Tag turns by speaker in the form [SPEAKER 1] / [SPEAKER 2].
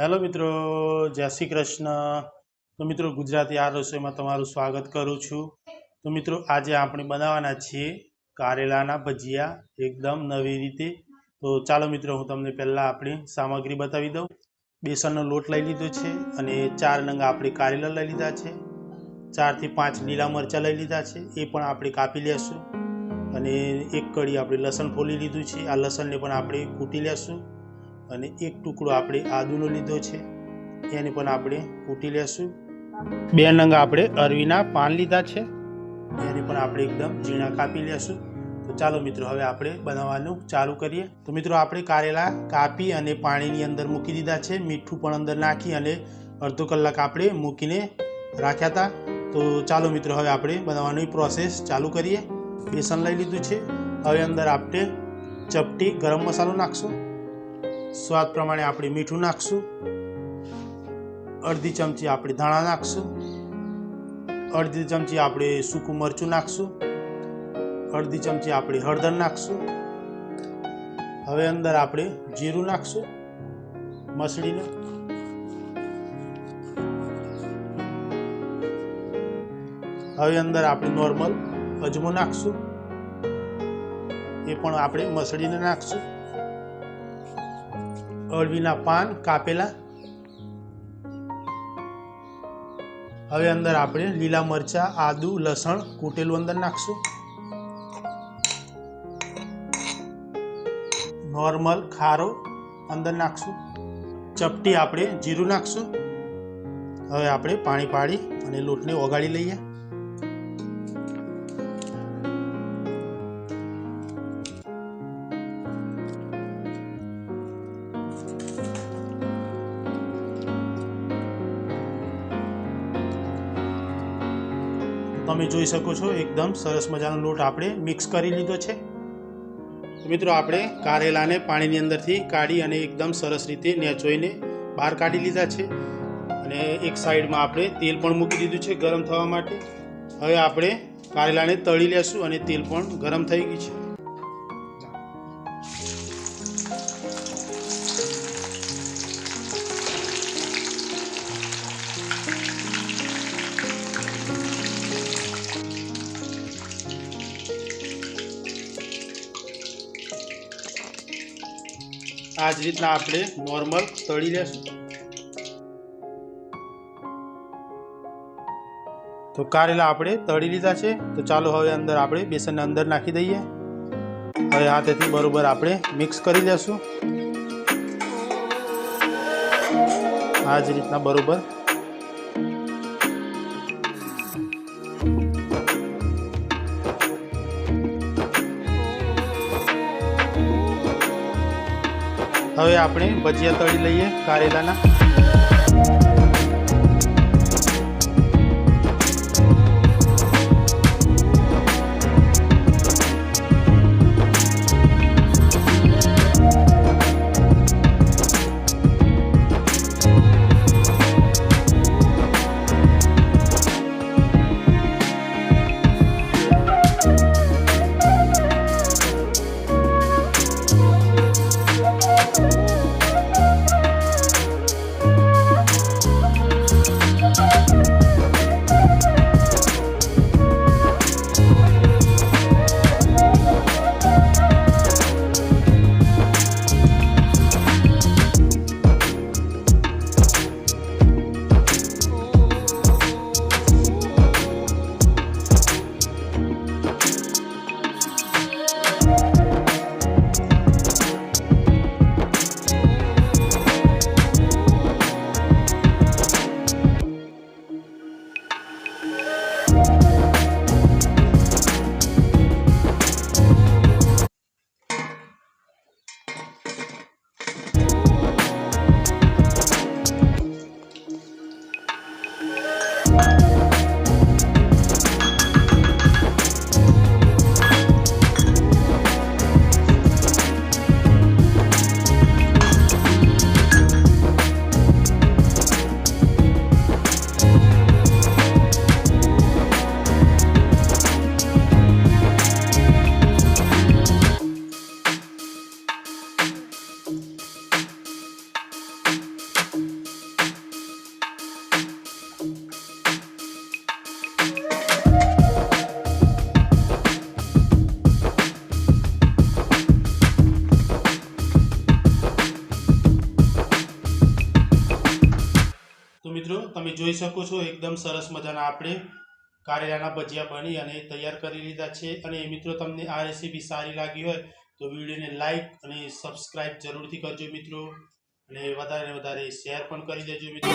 [SPEAKER 1] Hello મિત્રો, જય શ્રી કૃષ્ણ. તો મિત્રો, ગુજરાતી આ રસોઈમાં તમારું સ્વાગત કરું છું. તો મિત્રો, આજે આપણે બનાવવાના છીએ કારેલાના ભજીયા, એકદમ નવી રીતે. તો ચાલો મિત્રો, હું તમને પહેલાં આપણી સામગ્રી બતાવી દઉં. બેસનનો લોટ લઈ લીધો છે અને ચાર નંગ આપણે કારેલા લઈ લીધા છે. ચારથી પાંચ લીલા મરચાં લઈ લીધા છે, એ પણ આપણે કાપી લેશું. અને એક કડી આપણે લસણ ફોલી લીધું છે, આ લસણને પણ આપણે કૂટી લેશું. અને એક ટુકડો આપણે આદુનો લીધો છે. એને પણ આપણે કૂટી લેશું. બે નંગ આપણે અરવીના પાન લીધા છે. એને પણ આપણે એકદમ ઝીણા કાપી લેશું. તો ચાલો મિત્રો, હવે આપણે બનાવવાનું ચાલુ કરીએ. તો મિત્રો, આપણે કારેલા કાપી અને પાણીની અંદર મૂકી દીધા છે. મીઠું પણ અંદર નાખી અને અડધો કલાક આપણે મૂકીને રાખ્યા હતા. તો ચાલો મિત્રો, હવે આપણે બનાવવાની પ્રોસેસ ચાલુ કરીએ. બેસન લઈ લીધું છે. હવે અંદર આપણે ચપટી ગરમ મસાલો નાખશું. સ્વાદ પ્રમાણે આપણે મીઠું નાખશું. અડધી ચમચી આપણે ધાણા નાખશું. અડધી ચમચી આપણે સૂકું મરચું નાખશું. અડધી ચમચી આપણે હળદર નાખશું. હવે અંદર આપણે જીરું નાખશું મસળીનું. હવે અંદર આપણે નોર્મલ અજમો નાખશું. એ પણ આપણે મસળીને નાખશું. અળવીના પાન કાપેલા. હવે અંદર આપણે લીલા મરચા, આદુ, લસણ કૂટેલું અંદર નાખશું. નોર્મલ ખારો અંદર નાખશું. ચપટી આપણે જીરું નાખશું. હવે આપણે પાણી પાડી અને લોટને ઓગાળી લઈએ. તમે જોઈ શકો છો એકદમ સરસ મજાનો લોટ આપણે મિક્સ કરી લીધો છે. મિત્રો આપણે કારેલાને પાણીની અંદરથી કાઢી અને એકદમ સરસ રીતે નેચોઈને બહાર કાઢી લીધા છે. અને એક સાઈડમાં આપણે તેલ પણ મૂકી દીધું છે ગરમ થવા માટે. હવે આપણે કારેલાને તળી લેશું અને તેલ પણ ગરમ થઈ ગયું છે. આ જ રીતના આપણે નોર્મલ તળી લેશું. તો કારેલા આપણે તળી લીધા છે. તો ચાલો હવે અંદર આપણે બેસનને અંદર નાખી દઈએ. હવે હાથેથી બરોબર આપણે મિક્સ કરી લેશું. આ જ રીતના બરોબર હવે આપણે ભજીયા તળી લઈએ કારેલાના. તમે જોઈ શકો છો, એકદમ સરસ મજાના આપણે કારેલાના ભજીયા બની અને તૈયાર કરી લીધા છે. અને મિત્રો, તમને આ રેસીપી સારી લાગી હોય, તો વિડીયોને લાઈક અને સબસ્ક્રાઇબ જરૂરથી કરજો મિત્રો. અને વધારે વધારે શેર પણ કરી દેજો મિત્રો.